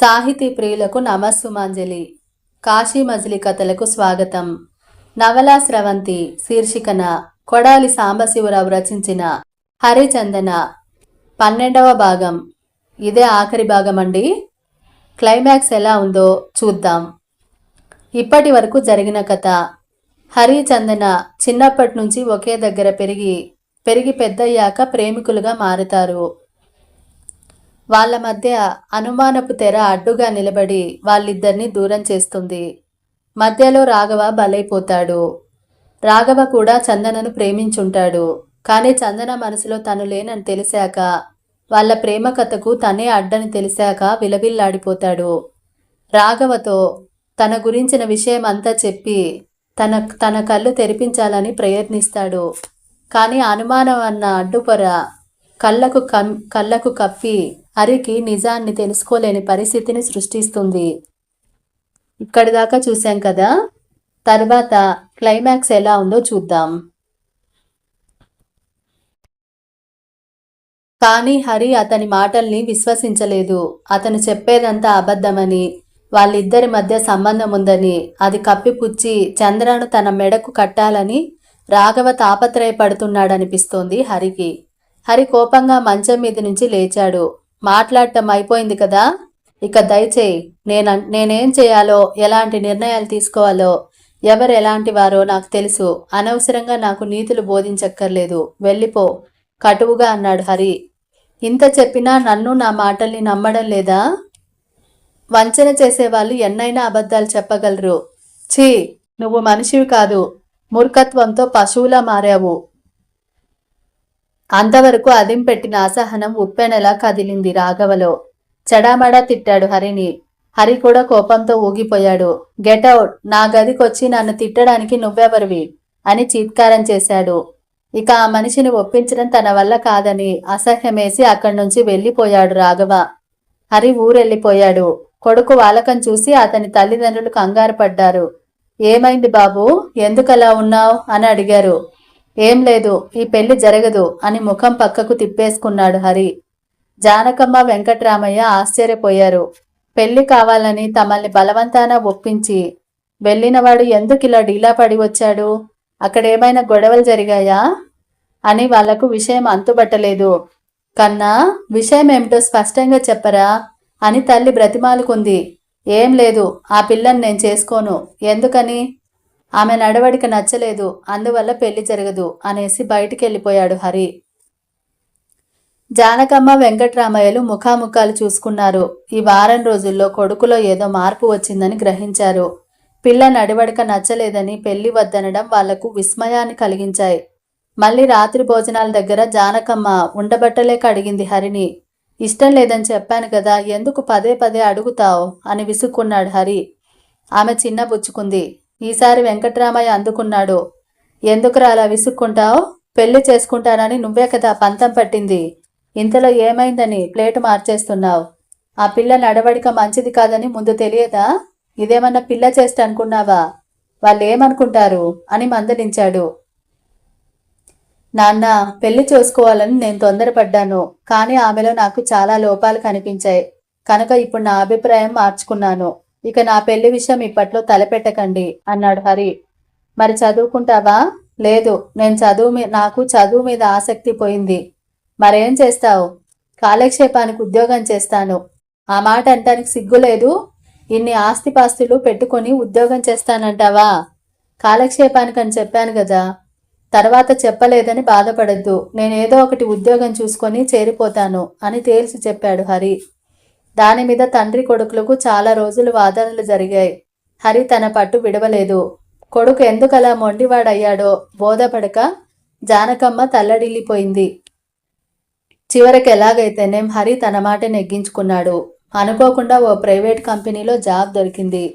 సాహితీ ప్రియులకు నమస్సుమాంజలి. కాశీ మజిలీ కథలకు స్వాగతం. నవలా స్రవంతి శీర్షికన కొడాలి సాంబశివరావు రచించిన హరిచందన పన్నెండవ భాగం. ఇదే ఆఖరి భాగం అండి క్లైమాక్స్ ఎలా ఉందో చూద్దాం. ఇప్పటి వరకు జరిగిన కథ. హరిచందన చిన్నప్పటి నుంచి ఒకే దగ్గర పెరిగి పెరిగి పెద్దయ్యాక ప్రేమికులుగా మారుతారు. వాళ్ళ మధ్య అనుమానపు తెర అడ్డుగా నిలబడి వాళ్ళిద్దరినీ దూరం చేస్తుంది. మధ్యలో రాఘవ బలైపోతాడు. రాఘవ కూడా చందనను ప్రేమించుంటాడు. కానీ చందన మనసులో తను లేనని తెలిసాక వాళ్ళ ప్రేమ కథకు తనే అడ్డని తెలిసాక విలవిల్లాడిపోతాడు. రాఘవతో తన గురించిన విషయం అంతా చెప్పి తన తన కళ్ళు తెరిపించాలని ప్రయత్నిస్తాడు. కానీ అనుమానం అన్న అడ్డుపొర కళ్ళకు కం కళ్ళకు కప్పి హరికి నిజాన్ని తెలుసుకోలేని పరిస్థితిని సృష్టిస్తుంది. ఇక్కడి దాకా చూసాం కదా? తర్వాత క్లైమాక్స్ ఎలా ఉందో చూద్దాం. కానీ హరి అతని మాటల్ని విశ్వసించలేదు. అతను చెప్పేదంతా అబద్ధమని వాళ్ళిద్దరి మధ్య సంబంధం ఉందని అది కప్పిపుచ్చి చంద్రను తన మెడకు కట్టాలని రాఘవ తాపత్రయపడుతున్నాడనిపిస్తోంది హరికి. హరి కోపంగా మంచం మీద నుంచి లేచాడు. మాట్లాడటం అయిపోయింది కదా? ఇక దయచేయి నేన నేనేం చేయాలో ఎలాంటి నిర్ణయాలు తీసుకోవాలో ఎవరు ఎలాంటి వారో నాకు తెలుసు. అనవసరంగా నాకు నీతులు బోధించక్కర్లేదు. వెళ్ళిపో. కటువుగా అన్నాడు హరి. ఇంత చెప్పినా నన్ను నా మాటల్ని నమ్మడం లేదా? వంచన చేసేవాళ్ళు ఎన్నైనా అబద్ధాలు చెప్పగలరు. ఛీ నువ్వు మనిషివి కాదు. మూర్ఖత్వంతో పశువులా మారావు. అంతవరకు అదిం పెట్టిన అసహనం ఉప్పెనలా కదిలింది రాఘవలో. చెడామడా తిట్టాడు హరిని. హరి కూడా కోపంతో ఊగిపోయాడు. గెటౌట్ నా గదికొచ్చి నన్ను తిట్టడానికి నువ్వెవరివి? అని చీత్కారం చేశాడు. ఇక ఆ మనిషిని ఒప్పించడం తన వల్ల కాదని అసహ్యమేసి అక్కడి నుంచి వెళ్ళిపోయాడు రాఘవ. హరి ఊరెళ్ళిపోయాడు. కొడుకు వాలకం చూసి అతని తల్లిదండ్రులు కంగారు పడ్డారు. ఏమైంది బాబు? ఎందుకలా ఉన్నావు? అని అడిగారు. ఏం లేదు ఈ పెళ్ళి జరగదు అని ముఖం పక్కకు తిప్పేసుకున్నాడు హరి. జానకమ్మ వెంకట్రామయ్య ఆశ్చర్యపోయారు. పెళ్ళి కావాలని తమల్ని బలవంతాన ఒప్పించి వెళ్ళినవాడు ఎందుకు ఇలా డీలా పడి వచ్చాడు? అక్కడేమైనా గొడవలు జరిగాయా? అని వాళ్ళకు విషయం అంతుబట్టలేదు. కన్నా విషయం ఏమిటో స్పష్టంగా చెప్పరా? అని తల్లి బ్రతిమాలుకుంది. ఏం లేదు ఆ పిల్లని నేను చేసుకోను. ఎందుకని? ఆమె నడవడిక నచ్చలేదు అందువల్ల పెళ్ళి జరగదు అనేసి బయటికి వెళ్ళిపోయాడు హరి. జానకమ్మ వెంకట్రామయ్యలు ముఖాముఖాలు చూసుకున్నారు. ఈ వారం రోజుల్లో కొడుకులో ఏదో మార్పు వచ్చిందని గ్రహించారు. పిల్ల నడవడిక నచ్చలేదని పెళ్ళి వద్దనడం వాళ్ళకు విస్మయాన్ని కలిగించాయి. మళ్ళీ రాత్రి భోజనాల దగ్గర జానకమ్మ ఉండబట్టలేక అడిగింది హరిని ఇష్టం లేదని చెప్పాను కదా ఎందుకు పదే పదే అడుగుతావు? అని విసుక్కున్నాడు హరి. ఆమె చిన్న బుచ్చుకుంది ఈసారి వెంకట్రామయ్య అందుకున్నాడు. ఎందుకురా అలా విసుక్కుంటావు? పెళ్ళి చేసుకుంటానని నువ్వే కదా పంతం పట్టింది. ఇంతలో ఏమైందని ప్లేటు మార్చేస్తున్నావు. ఆ పిల్ల నడవడిక మంచిది కాదని ముందు తెలియదా? ఇదేమన్నా పిల్ల చేస్ట్ అనుకున్నావా? వాళ్ళు ఏమనుకుంటారు అని మందలించాడు. నాన్న పెళ్ళి చేసుకోవాలని నేను తొందరపడ్డాను కానీ ఆమెలో నాకు చాలా లోపాలు కనిపించాయి. కనుక ఇప్పుడు నా అభిప్రాయం మార్చుకున్నాను. ఇక నా పెళ్ళి విషయం ఇప్పట్లో తలపెట్టకండి అన్నాడు హరి. మరి చదువుకుంటావా? లేదు నేను చదువు మీ నాకు చదువు మీద ఆసక్తి పోయింది. మరేం చేస్తావు? కాలక్షేపానికి ఉద్యోగం చేస్తాను. ఆ మాట అంటానికి సిగ్గు లేదు. ఇన్ని ఆస్తిపాస్తులు పెట్టుకొని ఉద్యోగం చేస్తానంటావా? కాలక్షేపానికి అని చెప్పాను కదా తర్వాత చెప్పలేదని బాధపడద్దు. నేనేదో ఒకటి ఉద్యోగం చూసుకొని చేరిపోతాను అని తేల్చి చెప్పాడు హరి. దాని మీద తండ్రి కొడుకులకు చాలా రోజులు వాదనలు జరిగాయి. హరి తన పట్టు విడవలేదు. కొడుకు ఎందుకలా మొండివాడయ్యాడో బోధపడక జానకమ్మ తల్లడిల్లిపోయింది. చివరికి ఎలాగైతేనేం హరి తన మాట నెగ్గించుకున్నాడు. అనుకోకుండా ఓ ప్రైవేట్ కంపెనీలో జాబ్ దొరికింది.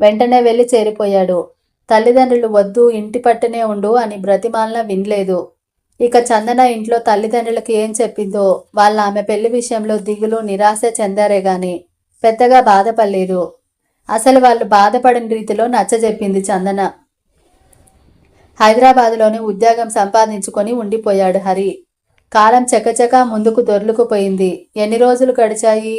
వెంటనే వెళ్ళి చేరిపోయాడు. తల్లిదండ్రులు వద్దు ఇంటి పట్టునే ఉండు అని బ్రతిమాలన వినలేదు. ఇక చందన ఇంట్లో తల్లిదండ్రులకు ఏం చెప్పిందో వాళ్ళ ఆమె పెళ్ళి విషయంలో దిగులు నిరాశ చెందారే గాని పెద్దగా బాధపడలేదు. అసలు వాళ్ళు బాధపడిన రీతిలో నచ్చజెప్పింది చందన. హైదరాబాదులోనే ఉద్యోగం సంపాదించుకొని ఉండిపోయాడు హరి. కాలం చకచకా ముందుకు దొర్లుకుపోయింది. ఎన్ని రోజులు గడిచాయి?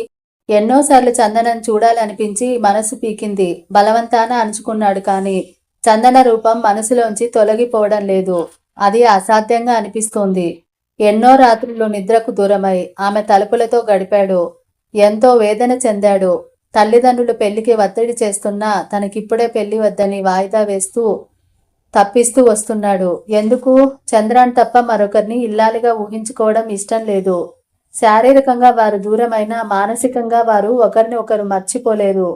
ఎన్నోసార్లు చందనం చూడాలనిపించి మనసు పీకింది. బలవంతాన అణుచుకున్నాడు కానీ చందన రూపం మనసులోంచి తొలగిపోవడం లేదు. అది అసాధ్యంగా అనిపిస్తోంది. ఎన్నో రాత్రులు నిద్రకు దూరమై ఆమె తలుపులతో గడిపాడు. ఎంతో వేదన చెందాడు. తల్లిదండ్రులు పెళ్ళికి ఒత్తిడి చేస్తున్నా తనకిప్పుడే పెళ్ళి వద్దని వాయిదా వేస్తూ తప్పిస్తూ వస్తున్నాడు. ఎందుకు? చంద్రాన్ తప్ప మరొకరిని ఇల్లాలిగా ఊహించుకోవడం ఇష్టం లేదు. శారీరకంగా వారు దూరమైనా మానసికంగా వారు ఒకరిని ఒకరు మర్చిపోలేదు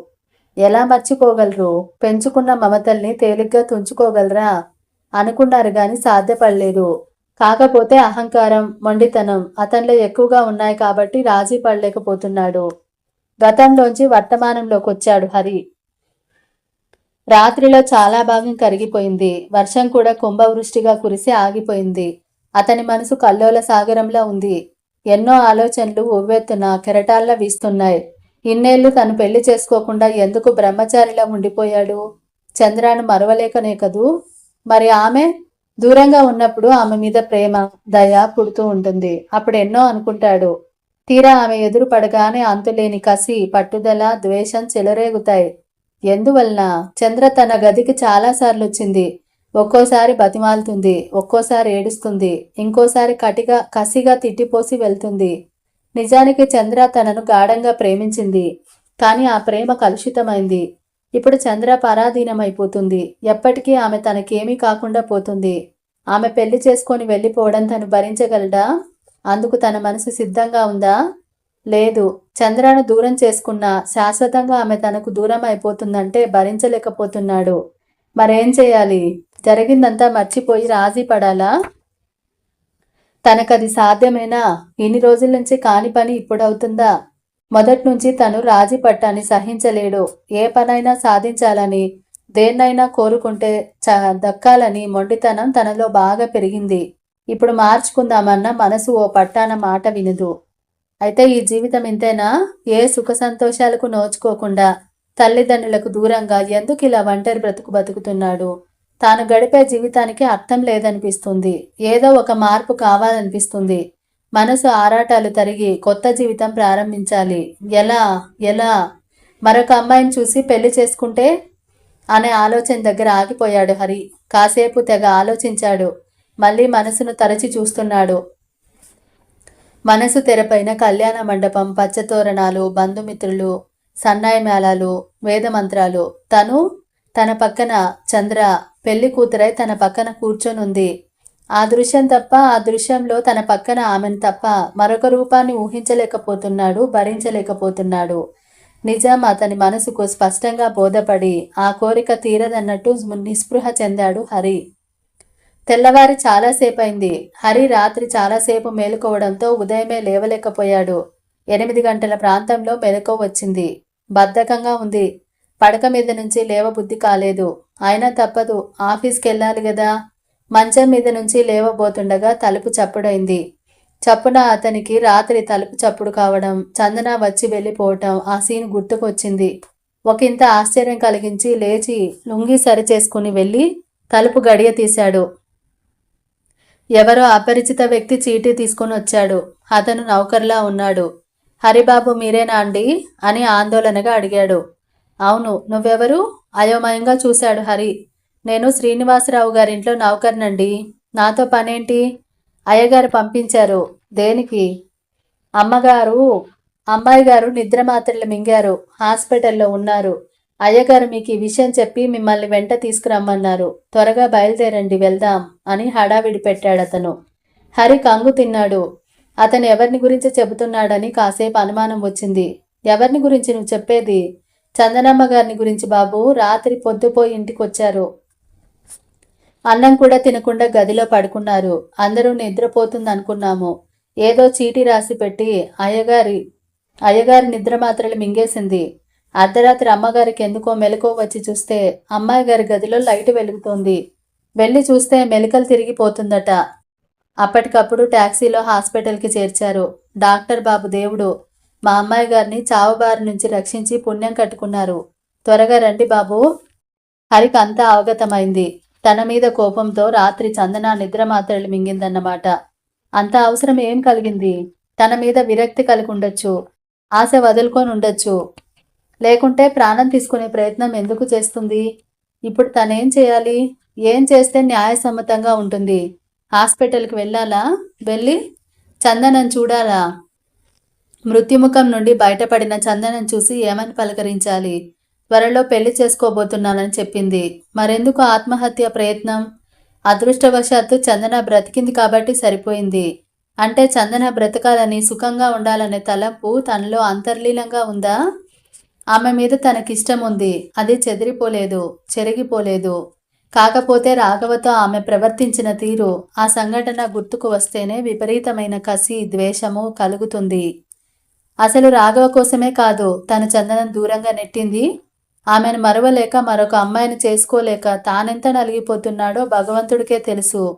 ఎలా మర్చిపోగలరు? పెంచుకున్న మమతల్ని తేలిగ్గా తుంచుకోగలరా? అనుకున్నారు గాని సాధ్యపడలేదు. కాకపోతే అహంకారం మొండితనం అతనిలో ఎక్కువగా ఉన్నాయి కాబట్టి రాజీ పడలేకపోతున్నాడు. గతంలోంచి వర్తమానంలోకి వచ్చాడు హరి. రాత్రిలో చాలా భాగం కరిగిపోయింది. వర్షం కూడా కుంభవృష్టిగా కురిసి ఆగిపోయింది. అతని మనసు కల్లోల సాగరంలో ఉంది. ఎన్నో ఆలోచనలు ఉవ్వెత్తున కెరటాల్లా వీస్తున్నాయి. ఇన్నేళ్ళు తను పెళ్ళి చేసుకోకుండా ఎందుకు బ్రహ్మచారిలా ఉండిపోయాడు? చంద్రాను మరవలేకనే కదూ? మరి ఆమె దూరంగా ఉన్నప్పుడు ఆమె మీద ప్రేమ దయ పుడుతూ ఉంటుంది. అప్పుడు ఎన్నో అనుకుంటాడు. తీరా ఆమె ఎదురు పడగానే అంతులేని కసి పట్టుదల ద్వేషం చెలరేగుతాయి. ఎందువలన? చంద్ర తన గదికి చాలాసార్లు వచ్చింది ఒక్కోసారి బతిమాలుతుంది ఒక్కోసారి ఏడుస్తుంది ఇంకోసారి కటిగా కసిగా తిట్టిపోసి వెళ్తుంది. నిజానికి చంద్ర తనను గాఢంగా ప్రేమించింది. కానీ ఆ ప్రేమ కలుషితమైంది. ఇప్పుడు చంద్ర పరాధీనమైపోతుంది. ఎప్పటికీ ఆమె తనకేమీ కాకుండా పోతుంది. ఆమె పెళ్ళి చేసుకొని వెళ్ళిపోవడం తను భరించగలడా? అందుకు తన మనసు సిద్ధంగా ఉందా? లేదు. చంద్రను దూరం చేసుకున్న శాశ్వతంగా ఆమె తనకు దూరం అయిపోతుందంటే భరించలేకపోతున్నాడు. మరేం చేయాలి? జరిగిందంతా మర్చిపోయి రాజీ పడాలా? తనకది సాధ్యమేనా? ఇన్ని రోజుల నుంచి కాని పని ఇప్పుడవుతుందా? మొదటి నుంచి తను రాజీ పట్టాన్ని సహించలేడు. ఏ పనైనా సాధించాలని దేన్నైనా కోరుకుంటే చ దక్కాలని మొండితనం తనలో బాగా పెరిగింది. ఇప్పుడు మార్చుకుందామన్న మనసు ఓ పట్టాన మాట వినదు. అయితే ఈ జీవితం ఇంతేనా? ఏ సుఖ సంతోషాలకు నోచుకోకుండా తల్లిదండ్రులకు దూరంగా ఎందుకు ఇలా ఒంటరి బ్రతుకు బతుకుతున్నాడు? తాను గడిపే జీవితానికి అర్థం లేదనిపిస్తుంది. ఏదో ఒక మార్పు కావాలనిపిస్తుంది. మనసు ఆరాటాలు తరిగి కొత్త జీవితం ప్రారంభించాలి. ఎలా? ఎలా? మరొక అమ్మాయిని చూసి పెళ్ళి చేసుకుంటే? అనే ఆలోచన దగ్గర ఆగిపోయాడు హరి. కాసేపు తెగ ఆలోచించాడు. మళ్ళీ మనసును తరచి చూస్తున్నాడు. మనసు తెరపైన కళ్యాణ మండపం పచ్చతోరణాలు బంధుమిత్రులు సన్నాయి మేళాలు వేదమంత్రాలు. తను తన పక్కన చంద్ర పెళ్ళి కూతురై తన పక్కన కూర్చొనుంది. ఆ దృశ్యం తప్ప ఆ దృశ్యంలో తన పక్కన ఆమెను తప్ప మరొక రూపాన్ని ఊహించలేకపోతున్నాడు భరించలేకపోతున్నాడు. నిజాం అతని మనసుకు స్పష్టంగా బోధపడి ఆ కోరిక తీరదన్నట్టు నిస్పృహ చెందాడు హరి. తెల్లవారి చాలాసేపైంది. హరి రాత్రి చాలాసేపు మేలుకోవడంతో ఉదయమే లేవలేకపోయాడు. ఎనిమిది గంటల ప్రాంతంలో మెలకువ వచ్చింది. బద్ధకంగా ఉంది. పడక మీద నుంచి లేవబుద్ధి కాలేదు. అయినా తప్పదు. ఆఫీస్కి వెళ్ళాలి కదా మంచం మీద నుంచి లేవబోతుండగా తలుపు చప్పుడైంది. చప్పున అతనికి రాత్రి తలుపు చప్పుడు కావడం చందన వచ్చి వెళ్ళిపోవటం ఆ సీన్ గుర్తుకొచ్చింది. ఒకంత ఆశ్చర్యం కలిగించి లేచి లుంగి సరిచేసుకుని వెళ్ళి తలుపు గడియ తీశాడు. ఎవరో అపరిచిత వ్యక్తి చీటీ తీసుకుని వచ్చాడు. అతను నౌకర్లా ఉన్నాడు. హరిబాబు మీరేనా అండి? అని ఆందోళనగా అడిగాడు. అవును నువ్వెవరు? అయోమయంగా చూశాడు హరి. నేను శ్రీనివాసరావు గారింట్లో నౌకర్నండి. నాతో పనేంటి? అయ్యగారు పంపించారు. దేనికి? అమ్మగారు అమ్మాయి గారు నిద్ర మాత్రలు మింగారు. హాస్పిటల్లో ఉన్నారు. అయ్యగారు మీకు ఈ విషయం చెప్పి మిమ్మల్ని వెంట తీసుకురమ్మన్నారు. త్వరగా బయలుదేరండి వెళ్దాం అని హడావిడి పెట్టాడు అతను. హరి కంగు తిన్నాడు. అతను ఎవరిని గురించి చెబుతున్నాడని కాసేపు అనుమానం వచ్చింది. ఎవరిని గురించి నువ్వు చెప్పేది? చందనమ్మ గారిని గురించి బాబు. రాత్రి పొద్దుపోయి ఇంటికి వచ్చారు అన్నం కూడా తినకుండా గదిలో పడుకున్నారు. అందరూ నిద్రపోతుంది అనుకున్నాము ఏదో చీటీ రాసి పెట్టి అయ్యగారి అయ్యగారి నిద్ర మాత్రలు మింగేసింది. అర్ధరాత్రి అమ్మగారికి ఎందుకో మెలకువ వచ్చి చూస్తే అమ్మాయి గారి గదిలో లైట్ వెలుగుతోంది. వెళ్ళి చూస్తే మెలికలు తిరిగిపోతుందట. అప్పటికప్పుడు టాక్సీలో హాస్పిటల్కి చేర్చారు. డాక్టర్ బాబు దేవుడు. మా అమ్మాయి గారిని చావుబారి నుంచి రక్షించి పుణ్యం కట్టుకున్నారు. త్వరగా రండి బాబు. హరికి అంతా అవగతమైంది. తన మీద కోపంతో రాత్రి చందన నిద్ర మాత్రలు మింగిందన్నమాట. అంత అవసరం ఏం కలిగింది? తన మీద విరక్తి కలిగి ఉండొచ్చు ఆశ వదులుకొని ఉండొచ్చు లేకుంటే ప్రాణం తీసుకునే ప్రయత్నం ఎందుకు చేస్తుంది? ఇప్పుడు తనేం చేయాలి? ఏం చేస్తే న్యాయసమ్మతంగా ఉంటుంది? హాస్పిటల్కి వెళ్ళాలా? వెళ్ళి చందనం చూడాలా? మృత్యుముఖం నుండి బయటపడిన చందనం చూసి ఏమని పలకరించాలి? త్వరలో పెళ్ళి చేసుకోబోతున్నానని చెప్పింది. మరెందుకు ఆత్మహత్య ప్రయత్నం? అదృష్టవశాత్తు చందన బ్రతికింది కాబట్టి సరిపోయింది. అంటే చందన బ్రతకాలని సుఖంగా ఉండాలనే తలంపు తనలో అంతర్లీనంగా ఉందా? ఆమె మీద తనకిష్టం ఉంది. అది చెదిరిపోలేదు చెరిగిపోలేదు. కాకపోతే రాఘవతో ఆమె ప్రవర్తించిన తీరు ఆ సంఘటన గుర్తుకు వస్తేనే విపరీతమైన కసి ద్వేషము కలుగుతుంది. అసలు రాఘవ కోసమే కాదు తను చందనం దూరంగా నెట్టింది? ఆమెను మరవలేక మరొక అమ్మాయిని చేసుకోలేక తానెంత నలిగిపోతున్నాడో భగవంతుడికే తెలుసు.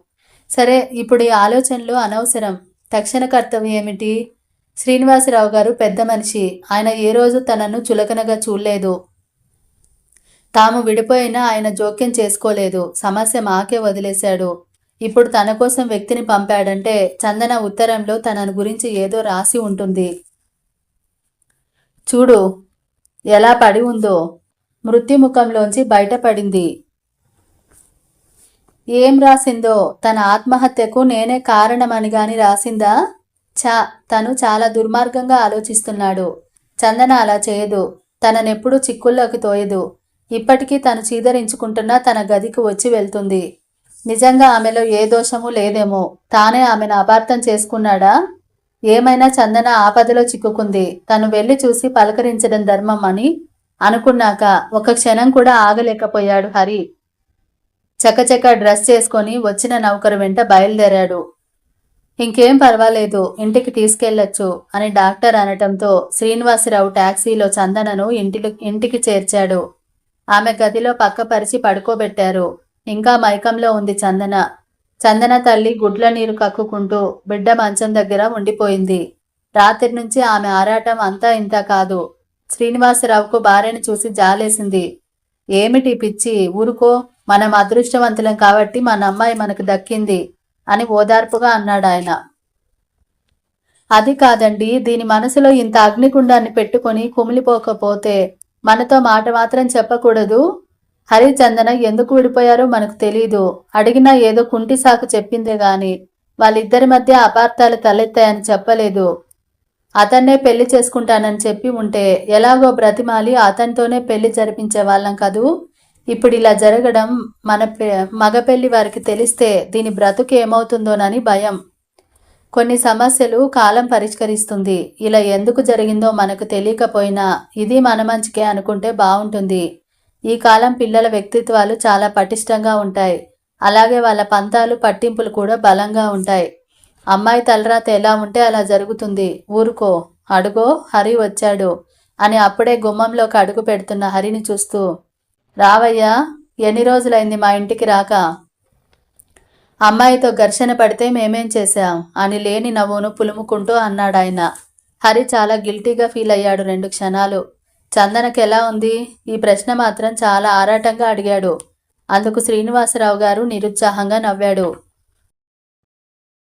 సరే ఇప్పుడు ఈ ఆలోచనలు అనవసరం. తక్షణ కర్తవ్యం ఏమిటి? శ్రీనివాసరావు గారు పెద్ద మనిషి. ఆయన ఏ రోజు తనను చులకనగా చూడలేదు. తాము విడిపోయినా ఆయన జోక్యం చేసుకోలేదు. సమస్య మాకే వదిలేశాడు. ఇప్పుడు తన కోసం వ్యక్తిని పంపాడంటే చందన ఉత్తరంలో తనను గురించి ఏదో రాసి ఉంటుంది. చూడు ఎలా పడి ఉందో. మృత్యుముఖంలోంచి బయటపడింది. ఏం రాసిందో? తన ఆత్మహత్యకు నేనే కారణమని గాని రాసిందా? చా తను చాలా దుర్మార్గంగా ఆలోచిస్తున్నాడు. చందన అలా చేయదు. తననెప్పుడు చిక్కుల్లోకి తోయదు. ఇప్పటికీ తను చీదరించుకుంటున్నా తన గదికి వచ్చి వెళ్తుంది. నిజంగా ఆమెలో ఏ దోషము లేదేమో. తానే ఆమెను అపార్థం చేసుకున్నాడా? ఏమైనా చందన ఆపదలో చిక్కుకుంది. తను వెళ్ళి చూసి పలకరించడం ధర్మం అని అనుకున్నాక ఒక క్షణం కూడా ఆగలేకపోయాడు హరి. చకచక డ్రెస్ చేసుకొని వచ్చిన నౌకరు వెంట బయలుదేరాడు. ఇంకేం పర్వాలేదు ఇంటికి తీసుకెళ్ళొచ్చు అని డాక్టర్ అనటంతో శ్రీనివాసరావు టాక్సీలో చందనను ఇంటిలో ఇంటికి చేర్చాడు. ఆమె గదిలో పక్కపరిచి పడుకోబెట్టారు. ఇంకా మైకంలో ఉంది చందన. చందన తల్లి గుడ్ల నీరు కక్కుకుంటూ బిడ్డ మంచం దగ్గర ఉండిపోయింది. రాత్రి నుంచి ఆమె ఆరాటం అంతా ఇంత కాదు. శ్రీనివాసరావుకు భార్యను చూసి జాలేసింది. ఏమిటి పిచ్చి? ఊరుకో. మనం అదృష్టవంతులం కాబట్టి మన అమ్మాయి మనకు దక్కింది అని ఓదార్పుగా అన్నాడు ఆయన. అది కాదండి. దీని మనసులో ఇంత అగ్నిగుండాన్ని పెట్టుకొని కుమిలిపోకపోతే మనతో మాట మాత్రం చెప్పకూడదు. హరిచందన ఎందుకు విడిపోయారో మనకు తెలీదు. అడిగినా ఏదో కుంటి సాకు చెప్పిందే గాని వాళ్ళిద్దరి మధ్య అపార్థాలు తలెత్తాయని చెప్పలేదు. అతన్నే పెళ్ళి చేసుకుంటానని చెప్పి ఉంటే ఎలాగో బ్రతిమాలి అతనితోనే పెళ్ళి జరిపించే వాళ్ళం కదూ? ఇప్పుడు ఇలా జరగడం మన పె- మగ పెళ్ళి వారికి తెలిస్తే దీని బ్రతుకు ఏమవుతుందోనని భయం. కొన్ని సమస్యలు కాలం పరిష్కరిస్తుంది. ఇలా ఎందుకు జరిగిందో మనకు తెలియకపోయినా ఇది మన మంచికే అనుకుంటే బాగుంటుంది ఈ కాలం పిల్లల వ్యక్తిత్వాలు చాలా పటిష్టంగా ఉంటాయి. అలాగే వాళ్ళ పంతాలు పట్టింపులు కూడా బలంగా ఉంటాయి. అమ్మాయి తలరాత ఎలా ఉంటే అలా జరుగుతుంది. ఊరుకో. అడుగో. హరి వచ్చాడు. అని అప్పుడే గుమ్మంలోకి అడుగు పెడుతున్న హరిని చూస్తూ రావయ్యా ఎన్ని రోజులైంది మా ఇంటికి రాక? అమ్మాయితో ఘర్షణ పడితే మేమేం చేశాం? అని లేని నవ్వును పులుముకుంటూ అన్నాడు ఆయన హరి చాలా గిల్టీగా ఫీల్ అయ్యాడు రెండు క్షణాలు. చందనకి ఎలా ఉంది? ఈ ప్రశ్న మాత్రం చాలా ఆరాటంగా అడిగాడు. అందుకు శ్రీనివాసరావు గారు నిరుత్సాహంగా నవ్వాడు.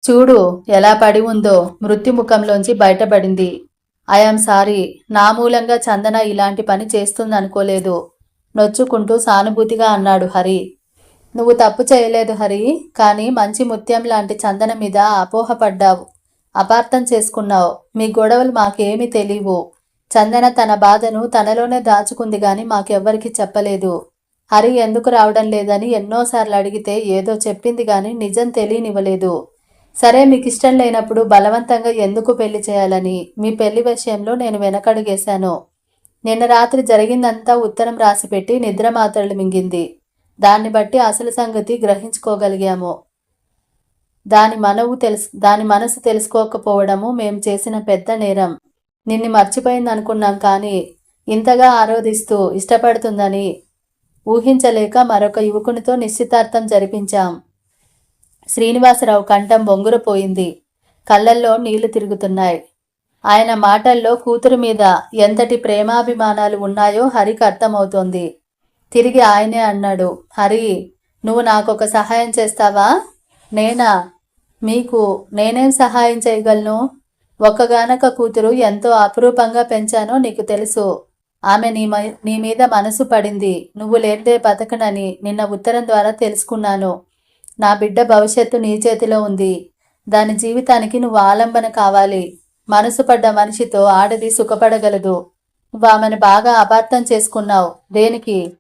చూడు ఎలా పడి ఉందో మృత్యుముఖంలోంచి బయటపడింది. I am sorry. నా మూలంగా చందన ఇలాంటి పని చేస్తుందనుకోలేదు. నొచ్చుకుంటూ సానుభూతిగా అన్నాడు హరి. నువ్వు తప్పు చేయలేదు హరి కానీ మంచి ముత్యం లాంటి చందన మీద అపోహపడ్డావు. అపార్థం చేసుకున్నావు. మీ గొడవలు మాకేమీ తెలియవు. చందన తన బాధను తనలోనే దాచుకుంది గాని మాకెవ్వరికి చెప్పలేదు. హరి ఎందుకు రావడం లేదని ఎన్నోసార్లు అడిగితే ఏదో చెప్పింది గాని నిజం తెలియనివ్వలేదు. సరే మీకు ఇష్టం లేనప్పుడు బలవంతంగా ఎందుకు పెళ్ళి చేయాలని మీ పెళ్ళి విషయంలో నేను వెనకడుగేశాను. నిన్న రాత్రి జరిగిందంతా ఉత్తరం రాసిపెట్టి నిద్ర మాత్రలు మింగింది. దాన్ని బట్టి అసలు సంగతి గ్రహించుకోగలిగాము. దాని మనవు తెలుసు దాని మనసు తెలుసుకోకపోవడము మేము చేసిన పెద్ద నేరం. నిన్ను మర్చిపోయింది అనుకున్నాం కానీ ఇంతగా ఆరోధిస్తూ ఇష్టపడుతుందని ఊహించలేక మరొక యువకునితో నిశ్చితార్థం జరిపించాం. శ్రీనివాసరావు కంఠం బొంగురపోయింది. కళ్ళల్లో నీళ్ళు తిరుగుతున్నాయి. ఆయన మాటల్లో కూతురు మీద ఎంతటి ప్రేమాభిమానాలు ఉన్నాయో హరికి అర్థమవుతోంది. తిరిగి ఆయనే అన్నాడు హరి నువ్వు నాకొక సహాయం చేస్తావా? నేనా? మీకు నేనేం సహాయం చేయగలను? ఒక్కగానక కూతురు ఎంతో అపురూపంగా పెంచానో నీకు తెలుసు. ఆమె నీ నీ మీద మనసు పడింది. నువ్వు లేనిదే బతకనని నిన్న ఉత్తరం ద్వారా తెలుసుకున్నాను. నా బిడ్డ భవిష్యత్తు నీ చేతిలో ఉంది. దాని జీవితానికి నువ్వు ఆలంబన కావాలి. మనసు పడ్డ మనిషితో ఆడది సుఖపడగలదు. నువ్వు ఆమెను బాగా అపార్థం చేసుకున్నావు. దేనికి?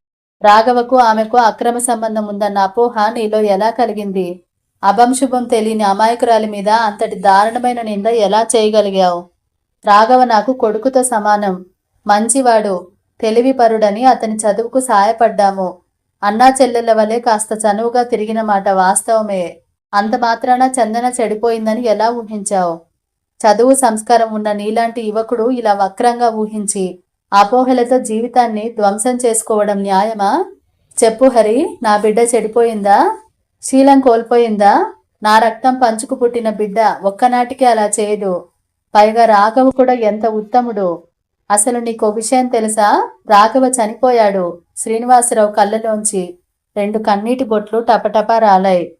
రాఘవకు ఆమెకు అక్రమ సంబంధం ఉందన్న అపోహ నీలో ఎలా కలిగింది? అభంశుభం తెలియని అమాయకురాలి మీద అంతటి దారుణమైన నింద ఎలా చేయగలిగావు? రాఘవ నాకు కొడుకుతో సమానం. మంచివాడు తెలివిపరుడని అతని చదువుకు సాయపడ్డాము. అన్నా చెల్లెల వలె కాస్త చనువుగా తిరిగిన మాట వాస్తవమే. అంత మాత్రాన చందన చెడిపోయిందని ఎలా ఊహించావు? చదువు సంస్కారం ఉన్న నీలాంటి యువకుడు ఇలా వక్రంగా ఊహించి అపోహలతో జీవితాన్ని ధ్వంసం చేసుకోవడం న్యాయమా? చెప్పు హరి నా బిడ్డ చెడిపోయిందా? శీలం కోల్పోయిందా? నా రక్తం పంచుకు పుట్టిన బిడ్డ ఒక్కనాటికి అలా చేయదు. పైగా రాఘవు కూడా ఎంత ఉత్తముడు. అసలు నీకో విషయం తెలుసా? రాఘవ చనిపోయాడు. శ్రీనివాసరావు కళ్ళలోంచి రెండు కన్నీటి బొట్లు టపటపా రాలాయి.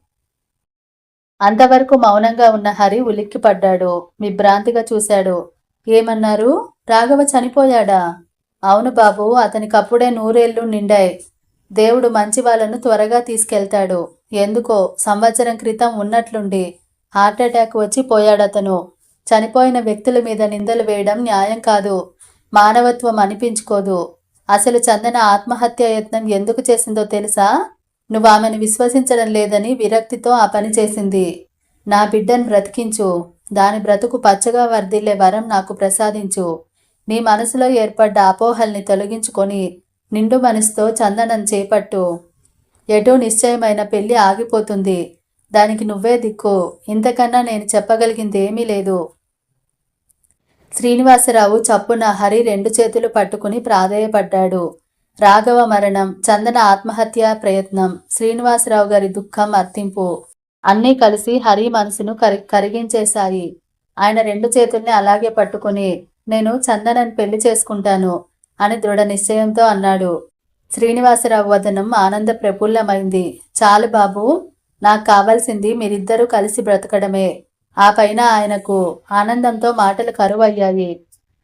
అంతవరకు మౌనంగా ఉన్న హరి ఉలిక్కిపడ్డాడు. విభ్రాంతిగా చూశాడు. ఏమన్నారు? రాఘవ చనిపోయాడా? అవును బాబు అతనికి అప్పుడే నూరేళ్ళు నిండాయి. దేవుడు మంచి వాళ్ళను త్వరగా తీసుకెళ్తాడు. ఎందుకో? సంవత్సరం క్రితం ఉన్నట్లుండి హార్ట్అటాక్ వచ్చి పోయాడతను. చనిపోయిన వ్యక్తుల మీద నిందలు వేయడం న్యాయం కాదు. మానవత్వం అనిపించుకోదు. అసలు చందన ఆత్మహత్య యత్నం ఎందుకు చేసిందో తెలుసా? నువ్వు ఆమెను విశ్వసించడం లేదని విరక్తితో ఆ పని చేసింది. నా బిడ్డను బ్రతికించు. దాని బ్రతుకు పచ్చగా వర్ధిల్లే వరం నాకు ప్రసాదించు. నీ మనసులో ఏర్పడ్డ అపోహల్ని తొలగించుకొని నిండు మనసుతో చందనం చేపట్టు. ఎటో నిశ్చయమైన పెళ్ళి ఆగిపోతుంది. దానికి నువ్వే దిక్కు. ఇంతకన్నా నేను చెప్పగలిగింది ఏమీ లేదు. శ్రీనివాసరావు చప్పున హరి రెండు చేతులు పట్టుకుని ప్రాధేయపడ్డాడు. రాఘవ మరణం చందన ఆత్మహత్య ప్రయత్నం శ్రీనివాసరావు గారి దుఃఖం అర్థింపు అన్నీ కలిసి హరి మనసును కరి కరిగించేశాయి. ఆయన రెండు చేతుల్ని అలాగే పట్టుకుని నేను చందనని పెళ్ళి చేసుకుంటాను అని దృఢ నిశ్చయంతో అన్నాడు. శ్రీనివాసరావు వదనం ఆనంద ప్రఫుల్లమైంది. చాలు బాబు నాకు కావాల్సింది మీరిద్దరూ కలిసి బ్రతకడమే. ఆ పైన ఆయనకు ఆనందంతో మాటలు కరువయ్యాయి.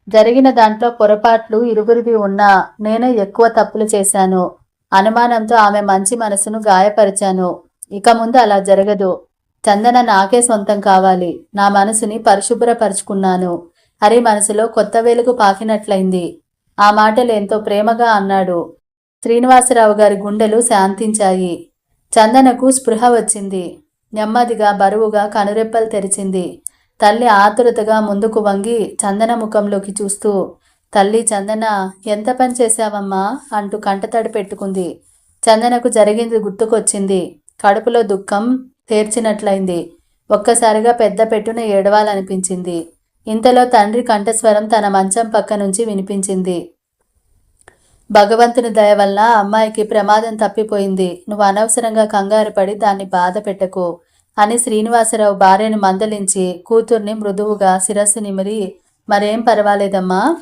జరిగిన దాంట్లో పొరపాట్లు ఇరువురివి ఉన్నా నేనే ఎక్కువ తప్పులు చేశాను. అనుమానంతో ఆమె మంచి మనసును గాయపరిచాను. ఇక ముందు అలా జరగదు. చందన నాకే సొంతం కావాలి. నా మనసుని పరిశుభ్రపరుచుకున్నాను. హరి మనసులో కొత్త వెలుగు పాకినట్లయింది. ఆ మాటలు ఎంతో ప్రేమగా అన్నాడు. శ్రీనివాసరావు గారి గుండెలు శాంతించాయి. చందనకు స్పృహ వచ్చింది. నెమ్మదిగా బరువుగా కనురెప్పలు తెరిచింది. తల్లి ఆతురతగా ముందుకు వంగి చందన ముఖంలోకి చూస్తూ తల్లి చందన ఎంత పని చేశావమ్మా? అంటూ కంటతడి పెట్టుకుంది. చందనకు జరిగింది గుర్తుకొచ్చింది. కడుపులో దుఃఖం తీర్చినట్లయింది. ఒక్కసారిగా పెద్ద పెట్టున ఏడవాలనిపించింది. ఇంతలో తండ్రి కంఠస్వరం తన మంచం పక్క నుంచి వినిపించింది. భగవంతుని దయ వల్ల అమ్మాయికి ప్రమాదం తప్పిపోయింది. నువ్వు అనవసరంగా కంగారు పడి దాన్ని బాధ పెట్టకు అని శ్రీనివాసరావు భార్యను మందలించి కూతుర్ని మృదువుగా శిరస్సు నిమిరి మరేం పర్వాలేదమ్మా.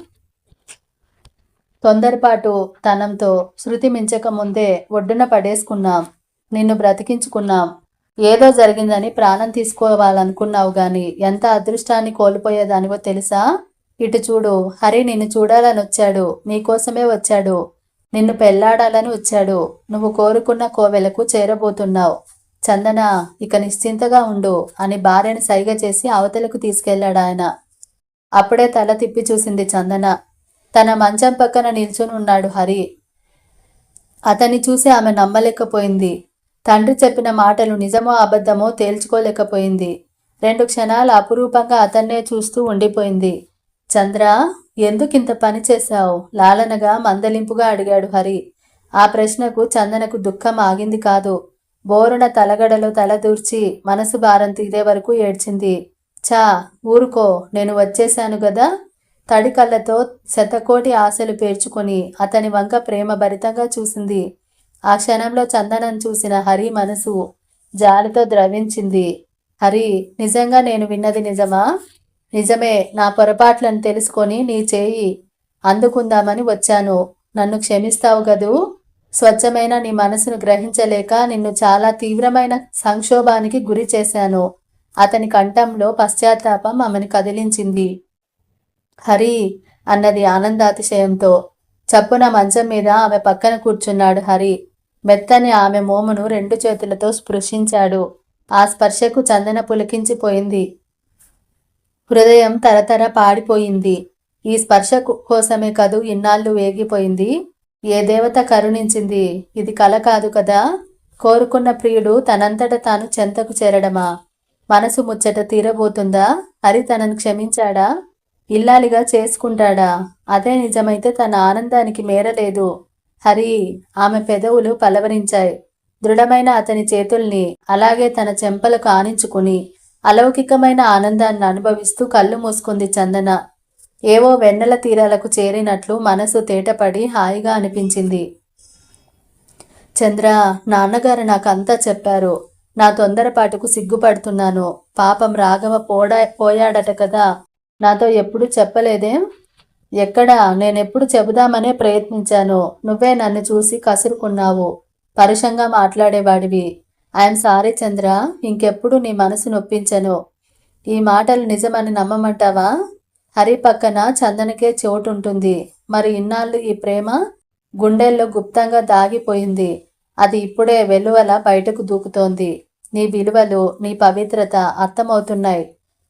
తొందరపాటు తనంతో శృతి మించక ముందే ఒడ్డున పడేసుకున్నాం. నిన్ను బ్రతికించుకున్నాం. ఏదో జరిగిందని ప్రాణం తీసుకోవాలనుకున్నావు గాని ఎంత అదృష్టాన్ని కోల్పోయేదానివో తెలుసా? ఇటు చూడు హరి నిన్ను చూడాలని వచ్చాడు నీకోసమే వచ్చాడు. నిన్ను పెళ్ళాడాలని వచ్చాడు. నువ్వు కోరుకున్న కోవెలకు చేరబోతున్నావు. చందన ఇక నిశ్చింతగా ఉండు అని భార్యను సైగ చేసి అవతలకు తీసుకెళ్ళాడు ఆయన. అప్పుడే తల తిప్పి చూసింది చందన. తన మంచం పక్కన నిల్చుని ఉన్నాడు హరి. అతన్ని చూసి ఆమె నమ్మలేకపోయింది. తండ్రి చెప్పిన మాటలు నిజమో అబద్ధమో తేల్చుకోలేకపోయింది. రెండు క్షణాలు అపురూపంగా అతన్నే చూస్తూ ఉండిపోయింది. చంద్ర ఎందుకింత పని చేశావు? లాలనగా మందలింపుగా అడిగాడు హరి. ఆ ప్రశ్నకు చందనకు దుఃఖం ఆగింది కాదు. బోరున తలగడలో తలదూర్చి మనసు భారం తీరే వరకు ఏడ్చింది. చా ఊరుకో నేను వచ్చేశాను గదా? తడి కళ్ళతో శతకోటి ఆశలు పేర్చుకొని అతని వంక ప్రేమ భరితంగా చూసింది. ఆ క్షణంలో చందనం చూసిన హరి మనసు జాలితో ద్రవించింది. హరి నిజంగా నేను విన్నది నిజమా? నిజమే నా పొరపాట్లను తెలుసుకొని నీ చేయి అందుకుందామని వచ్చాను. నన్ను క్షమిస్తావు గదూ? స్వచ్ఛమైన నీ మనసును గ్రహించలేక నిన్ను చాలా తీవ్రమైన సంక్షోభానికి గురి చేశాను. అతని కంఠంలో పశ్చాత్తాపం ఆమెను కదిలించింది. హరి అన్నది ఆనందాతిశయంతో. చప్పున మంచం మీద ఆమె పక్కన కూర్చున్నాడు హరి. మెత్తని ఆమె మోమును రెండు చేతులతో స్పృశించాడు. ఆ స్పర్శకు చందన పులికించిపోయింది. హృదయం తరతర పాడిపోయింది ఈ స్పర్శ కోసమే కదూ ఇన్నాళ్ళు వేగిపోయింది. ఏ దేవత కరుణించింది? ఇది కల కాదు కదా? కోరుకున్న ప్రియుడు తనంతట తాను చెంతకు చేరడమా? మనసు ముచ్చట తీరబోతుందా? హరి తనను క్షమించాడా? ఇల్లాలిగా చేసుకుంటాడా? అదే నిజమైతే తన ఆనందానికి మేరలేదు. హరి ఆమె పెదవులు పలవరించాయి. దృఢమైన అతని చేతుల్ని అలాగే తన చెంపలకు ఆనించుకుని అలౌకికమైన ఆనందాన్ని అనుభవిస్తూ కళ్ళు మూసుకుంది చందన. ఏవో వెన్నెల తీరాలకు చేరినట్లు మనసు తేటపడి హాయిగా అనిపించింది. చంద్ర నాన్నగారు నాకు అంతా చెప్పారు. నా తొందరపాటుకు సిగ్గుపడుతున్నాను. పాపం రాఘవ పోడా పోయాడట కదా. నాతో ఎప్పుడు చెప్పలేదేం? ఎక్కడా? నేనెప్పుడు చెబుదామనే ప్రయత్నించాను. నువ్వే నన్ను చూసి కసురుకున్నావు. పరుషంగా మాట్లాడేవాడివి. ఐఎమ్ సారీ చంద్ర ఇంకెప్పుడు నీ మనసు నొప్పించను. ఈ మాటలు నిజమని నమ్మమంటావా? హరి పక్కన చందనకే చోటుంటుంది. మరి ఇన్నాళ్ళు ఈ ప్రేమ? గుండెల్లో గుప్తంగా దాగిపోయింది. అది ఇప్పుడే వెలువల బయటకు దూకుతోంది. నీ విలువలు నీ పవిత్రత అర్థమవుతున్నాయి.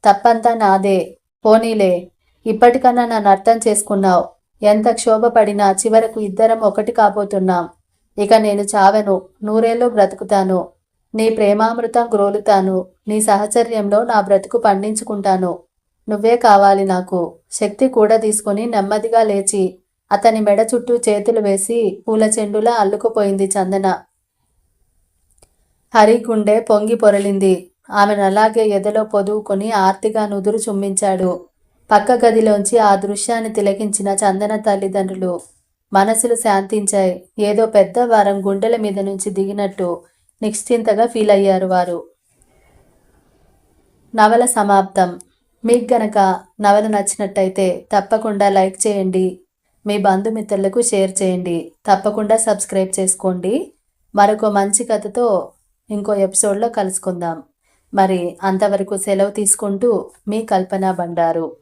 తప్పంతా నాదే. పోనీలే. ఇప్పటికన్నా నన్ను అర్థం చేసుకున్నావు. ఎంత క్షోభపడినా చివరకు ఇద్దరం ఒకటి కాబోతున్నాం. ఇక నేను చావను. నూరేళ్ళు బ్రతుకుతాను. నీ ప్రేమామృతం గ్రోలుతాను. నీ సహచర్యంలో నా బ్రతుకు పండించుకుంటాను. నువ్వే కావాలి నాకు. శక్తి కూడా తీసుకుని నెమ్మదిగా లేచి అతని మెడ చుట్టూ చేతులు వేసి పూల చెండులా అల్లుకుపోయింది చందన. హరి గుండె పొంగి పొరలింది. ఆమెను అలాగే ఎదలో పొదువుకొని ఆర్తిగా నుదురు చుమ్మించాడు. పక్క గదిలోంచి ఆ దృశ్యాన్ని తిలకించిన చందన తల్లిదండ్రులు మనసులు శాంతించాయి. ఏదో పెద్ద వారం గుండెల మీద నుంచి దిగినట్టు నిశ్చింతగా ఫీల్ అయ్యారు వారు. నవల సమాప్తం. మీకు గనక నవల నచ్చినట్టయితే తప్పకుండా లైక్ చేయండి. మీ బంధుమిత్రులకు షేర్ చేయండి. తప్పకుండా సబ్స్క్రైబ్ చేసుకోండి. మరొక మంచి కథతో ఇంకో ఎపిసోడ్లో కలుసుకుందాం. మరి అంతవరకు సెలవు తీసుకుంటూ మీ కల్పన బండారు.